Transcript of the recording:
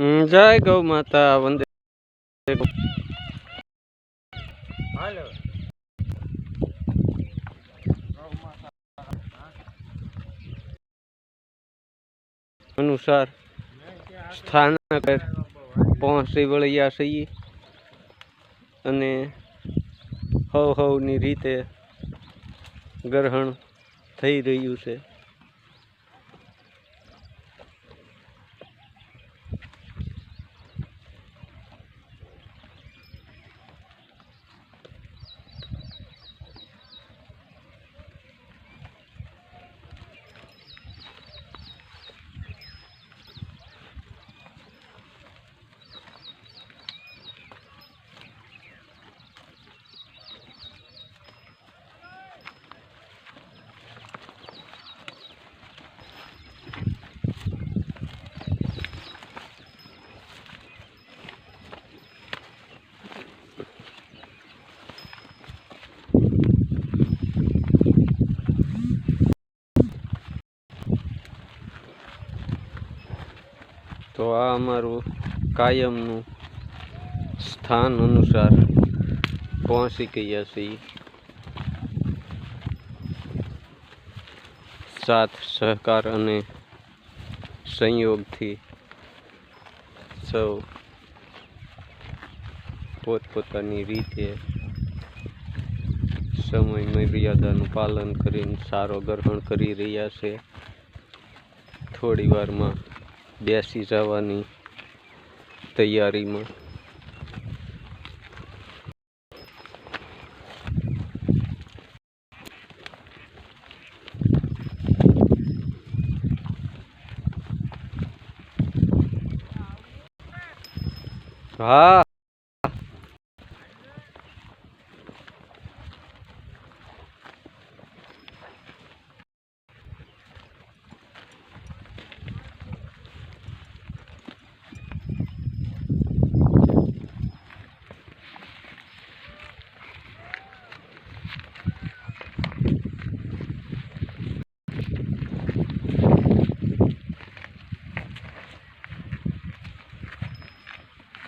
હમ, જય ગૌ માતા વંદે હાલો. અનુસાર સ્થાન પહોંચી વળ્યા છીએ અને હવ હવની રીતે ગ્રહણ થઈ રહ્યું છે. તો આ અમારું કાયમનું સ્થાન અનુસાર પહોંચી ગયા છીએ. સાથ, સહકાર અને સંયોગથી સૌ પોતપોતાની રીતે સમય મર્યાદાનું પાલન કરીને સારો ગ્રહણ કરી રહ્યા છે. થોડી વારમાં બેસી જવાની તૈયારીમાં. હા.